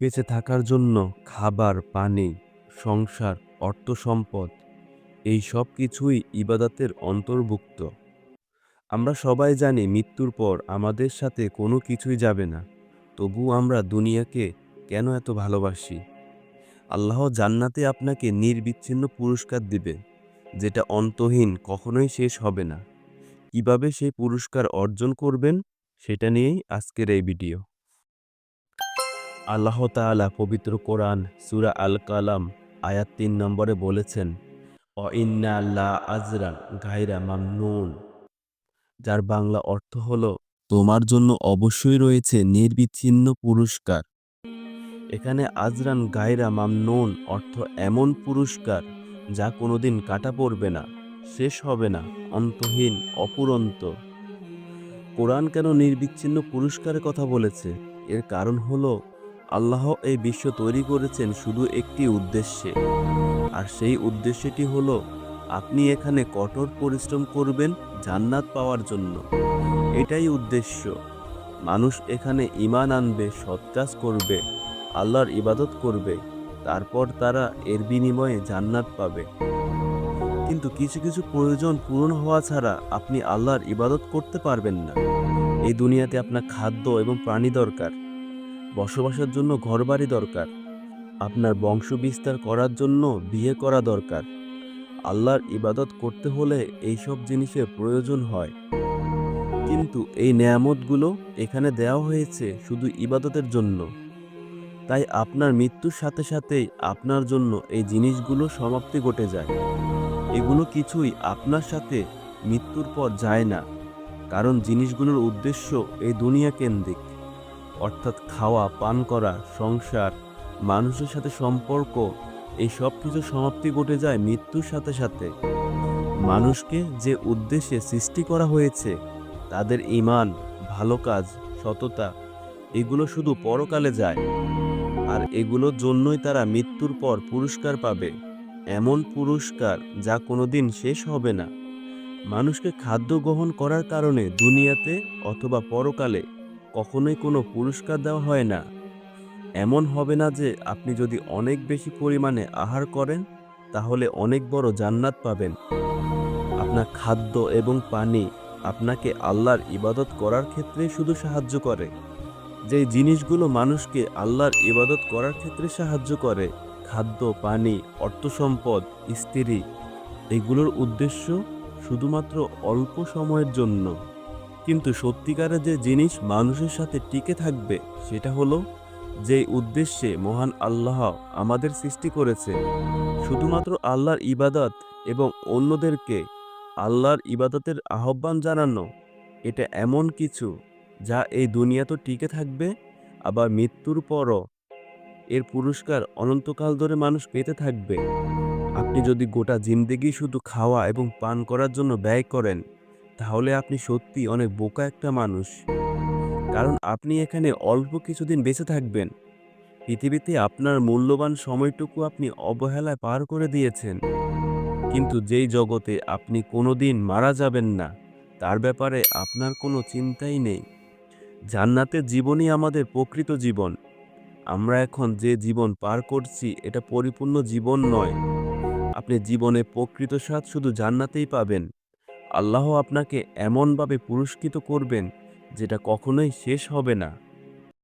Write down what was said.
বেঁচে থাকার জন্য খাবার, পানি, সংসার, অর্থ সম্পদ, এই সব কিছুই ইবাদাতের অন্তর্ভুক্ত। আমরা সবাই জানি মৃত্যুর পর আমাদের সাথে কোনো কিছুই যাবে না। তবু আমরা দুনিয়াকে কেন এত ভালোবাসি? আল্লাহ জান্নাতে আপনাকে নির্বিচ্ছিন্ন পুরস্কার দিবে, যেটা অন্তহীন কখনোই শেষ হবে না। কীভাবে সেই পুরস্কার অর্জন করবেন, সেটা নিয়েই আজকের এই ভিডিও। আল্লাহ তাআলা পবিত্র কোরআন সুরা আল কালাম আয়াত তিন নম্বরে বলেছেন অ ইন্না আল্লাহ আজরান গায়রা মামনুন যার বাংলা অর্থ হলো, তোমার জন্য অবশ্যই রয়েছে নির্বিচ্ছিন্ন পুরস্কার এখানে আজরান গায়রা মামনুন অর্থ এমন পুরস্কার যা কোনোদিন কাটা পড়বে না, শেষ হবে না, অন্তহীন, অপুরন্ত। কোরআন কেন নির্বিচ্ছিন্ন পুরস্কারের কথা বলেছে? এর কারণ হলো আল্লাহ এই বিশ্ব তৈরি করেছেন শুধু একটি উদ্দেশ্যে। আর সেই উদ্দেশ্যটি হলো, আপনি এখানে কঠোর পরিশ্রম করবেন জান্নাত পাওয়ার জন্য। এটাই উদ্দেশ্য। মানুষ এখানে ইমান আনবে সৎকাজ করবে, আল্লাহর ইবাদত করবে, তারপর তারা এর বিনিময়ে জান্নাত পাবে। কিন্তু কিছু কিছু প্রয়োজন পূরণ হওয়া ছাড়া আপনি আল্লাহর ইবাদত করতে পারবেন না। এই দুনিয়াতে আপনার খাদ্য এবং প্রাণী দরকার। বসবাসের জন্য ঘরবাড়ি দরকার। আপনার বংশ বিস্তার করার জন্য বিয়ে করা দরকার। আল্লাহর ইবাদত করতে হলে এইসব জিনিসের প্রয়োজন হয়। কিন্তু এই নেয়ামতগুলো এখানে দেওয়া হয়েছে শুধু ইবাদতের জন্য। তাই আপনার মৃত্যুর সাথে সাথেই আপনার জন্য এই জিনিসগুলো সমাপ্তি ঘটে যায়। এগুলো কিছুই আপনার সাথে মৃত্যুর পর যায় না। কারণ জিনিসগুলোর উদ্দেশ্য এই দুনিয়া কেন্দ্রিক। অর্থাৎ খাওয়া, পান করা, সংসার, মানুষের সাথে সম্পর্ক, এই সব কিছু সমাপ্তি ঘটে যায় মৃত্যুর সাথে সাথে। মানুষকে যে উদ্দেশ্যে সৃষ্টি করা হয়েছে, তাদের ইমান ভালো কাজ, সততা, এগুলো শুধু পরকালে যায়। আর এগুলোর জন্যই তারা মৃত্যুর পর পুরস্কার পাবে। এমন পুরস্কার যা কোনোদিন শেষ হবে না। মানুষকে খাদ্য গ্রহণ করার কারণে দুনিয়াতে অথবা পরকালে কখনোই কোনো পুরস্কার দেওয়া হয় না। এমন হবে না যে আপনি যদি অনেক বেশি পরিমাণে আহার করেন, তাহলে অনেক বড় জান্নাত পাবেন। আপনার খাদ্য এবং পানি আপনাকে আল্লাহর ইবাদত করার ক্ষেত্রে শুধু সাহায্য করে। যে জিনিসগুলো মানুষকে আল্লাহর ইবাদত করার ক্ষেত্রে সাহায্য করে, খাদ্য, পানি অর্থ সম্পদ স্ত্রী এগুলোর উদ্দেশ্য শুধুমাত্র অল্প সময়ের জন্য। কিন্তু সত্যিকারের যে জিনিস মানুষের সাথে টিকে থাকবে, সেটা হলো যে উদ্দেশ্যে মহান আল্লাহ আমাদের সৃষ্টি করেছে। শুধুমাত্র আল্লাহর ইবাদত এবং অন্যদেরকে আল্লাহর ইবাদতের আহ্বান জানানো, এটা এমন কিছু যা এই দুনিয়া তো টিকে থাকবে, আবার মৃত্যুর পরও এর পুরস্কার অনন্তকাল ধরে মানুষ পেতে থাকবে। আপনি যদি গোটা জিন্দেগি শুধু খাওয়া এবং পান করার জন্য ব্যয় করেন তাহলে আপনি সত্যি অনেক বোকা একটা মানুষ। কারণ আপনি এখানে অল্প কিছুদিন বেঁচে থাকবেন। পৃথিবীতে আপনার মূল্যবান সময়টুকু আপনি অবহেলায় পার করে দিয়েছেন। কিন্তু যেই জগতে আপনি কোনোদিন মারা যাবেন না, তার ব্যাপারে আপনার কোনো চিন্তাই নেই। জান্নাতের জীবনই আমাদের প্রকৃত জীবন। আমরা এখন যে জীবন পার করছি, এটা পরিপূর্ণ জীবন নয়। আপনি জীবনে প্রকৃত স্বাদ শুধু জান্নাতেই পাবেন। আল্লাহ আপনাকে এমনভাবে পুরস্কৃত করবেন যেটা কখনোই শেষ হবে না।